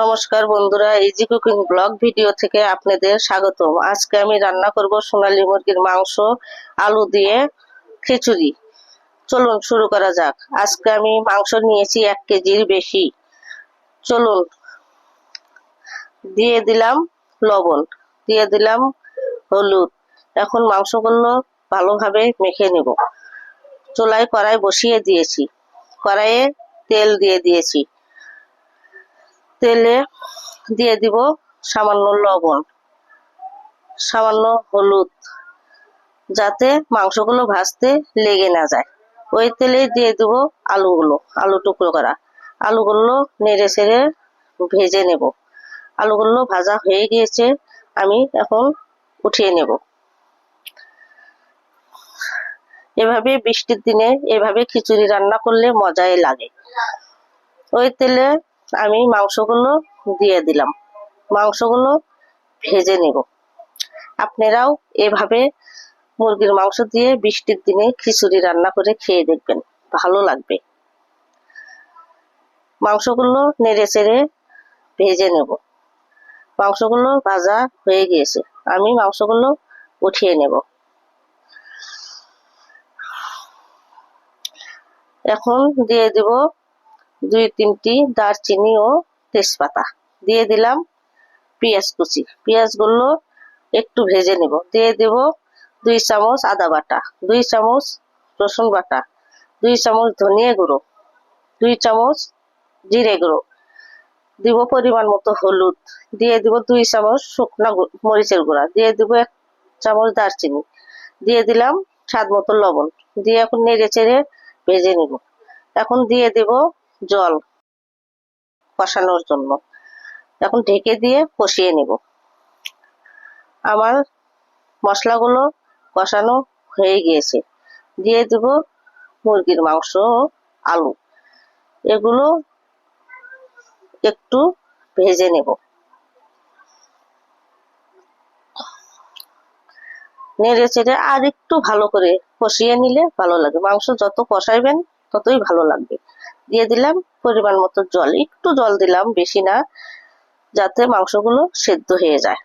নমস্কার বন্ধুরা easy cooking blog video থেকে আপনাদের স্বাগতম। আজকে আমি রান্না করব সোনালি মুরগির মাংস, আলু দিয়ে খিচুড়ি। চলুন শুরু করা যাক। আজকে আমি মাংস নিয়েছি এক কেজির বেশি। চলুন, দিয়ে দিলাম লবণ, দিয়ে দিলাম হলুদ। এখন মাংসগুলো ভালোভাবে মেখে নেব। চুলায় কড়াই বসিয়ে দিয়েছি। কড়াইয়ে তেল দিয়ে দিয়েছি। তেলে দিয়ে দিব সামান্য লবণ, সামান্য হলুদ, যাতে মাংসগুলো ভাজতে লেগে না যায়। ওই তেলে দিয়ে দিব আলুগুলো, আলু টুকরো করা। আলুগুলো নেড়ে ছেড়ে ভেজে নেব। আলুগুলো ভাজা হয়ে গিয়েছে, আমি এখন উঠিয়ে নেব। এভাবে বৃষ্টির দিনে এভাবে খিচুড়ি রান্না করলে মজাই লাগে। ওই তেলে আমি মাংসগুলো দিয়ে দিলাম। মাংসগুলো ভেজে নেব। আপনারাও এভাবে মুরগির মাংস দিয়ে বৃষ্টির দিনে খিচুড়ি রান্না করে খেয়ে দেখবেন। ভালো লাগবে। মাংসগুলো নেড়ে চেড়ে ভেজে নেব। মাংসগুলো ভাজা হয়ে গিয়েছে। আমি মাংসগুলো উঠিয়ে নেব। এখন দিয়ে দেব দুই তিনটি দারচিনি ও তেজপাতা দিয়ে দিলাম পেঁয়াজ কুচি। পেঁয়াজগুলো একটু ভেজে নেব। দিয়ে দেব দুই চামচ আদা বাটা, দুই চামচ রসুন বাটা, দুই চামচ ধনিয়া গুঁড়ো, দুই চামচ জিরে গুঁড়ো। দিব পরিমাণ মতো হলুদ। দিয়ে দিব দুই চামচ শুকনা মরিচের গুঁড়া। দিয়ে দিব এক চামচ দারচিনি। দিয়ে দিলাম স্বাদ মতো লবণ। দিয়ে এখন নেড়ে চেড়ে ভেজে নিব। এখন দিয়ে দেব জল কষানোর জন্য। এখন ঢেকে দিয়ে কষিয়ে নেব। আমার মশলাগুলো কষানো হয়ে গিয়েছে। দিয়ে দেব মুরগির মাংস ও আলু। এগুলো একটু ভেজে নেব। নেড়ে চেড়ে আর একটু ভালো করে কষিয়ে নিলে ভালো লাগে। মাংস যত কষাইবেন ততই ভালো লাগবে। দিয়ে দিলাম পরিমাণ মতো জল। একটু জল দিলাম, বেশি না, যাতে মাংসগুলো সেদ্ধ হয়ে যায়।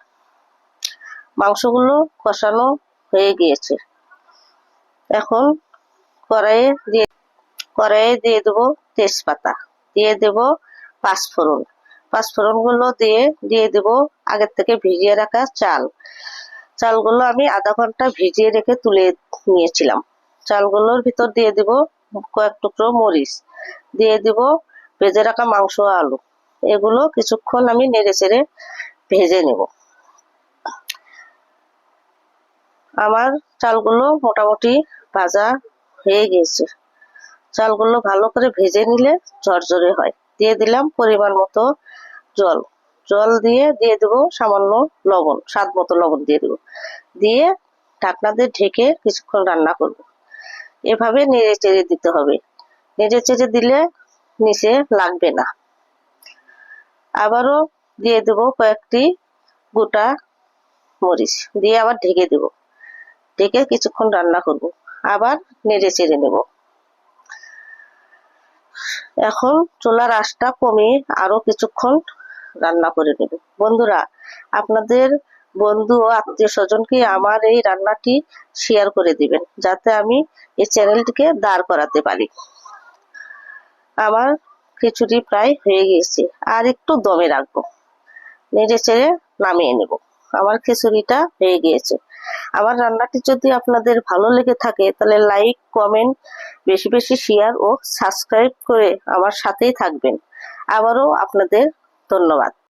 মাংসগুলো কষানো হয়ে গিয়েছে। এখন কড়াইয়ে দিয়ে কড়াইয়ে দিয়ে দেবো তেজপাতা। দিয়ে দেব পাঁচফোড়ন। পাঁচফোড়নগুলো দিয়ে দিয়ে দেব আগের থেকে ভিজিয়ে রাখা চাল। চালগুলো আমি আধা ঘণ্টা ভিজিয়ে রেখে তুলে নিয়েছিলাম। চালগুলোর ভিতর দিয়ে দেব কয়েক টুকরো মরিচ। দিয়ে দিব ভেজে রাখা মাংস আলু। এগুলো কিছুক্ষণ আমি নেড়ে চেড়ে ভেজে নেব। আমার চালগুলো মোটামুটি ভাজা হয়ে গিয়েছে। চালগুলো ভালো করে ভেজে নিলে ঝরঝরে হয়। দিয়ে দিলাম পরিমাণ মতো জল। জল দিয়ে দিয়ে দেবো সামান্য লবণ, স্বাদ মতো লবণ দিয়ে দেবো। দিয়ে ঢাকনা দিয়ে ঢেকে কিছুক্ষণ রান্না করব। এভাবে নেড়ে চেড়ে দিতে হবে। নেড়ে চেড়ে দিলে নিচে লাগবে না। আবারও দিয়ে দেব কয়েকটি গোটা মরিচ, দিয়ে আবার ঢেকে দেব। ঢেকে কিছুক্ষণ রান্না করব, আবার নেড়ে চেড়ে নেব। এখন চুলার আঁচটা কমিয়ে আরও কিছুক্ষণ রান্না করে নেব। বন্ধুরা, আপনাদের বন্ধু ও আত্মীয় স্বজনকে আমার এই রান্নাটি শেয়ার করে দিবেন, যাতে আমি এই চ্যানেলটিকে দাঁড় করাতে পারি। আমার খিচুড়ি প্রায় হয়ে গিয়েছে। আর একটু দমে রাখব। নেড়ে চেড়ে নামিয়ে নেব। আমার খিচুড়িটা হয়ে গিয়েছে। আমার রান্নাটি যদি আপনাদের ভালো লেগে থাকে, তাহলে লাইক, কমেন্ট, বেশি বেশি শেয়ার ও সাবস্ক্রাইব করে আমার সাথেই থাকবেন। আবারও আপনাদের ধন্যবাদ।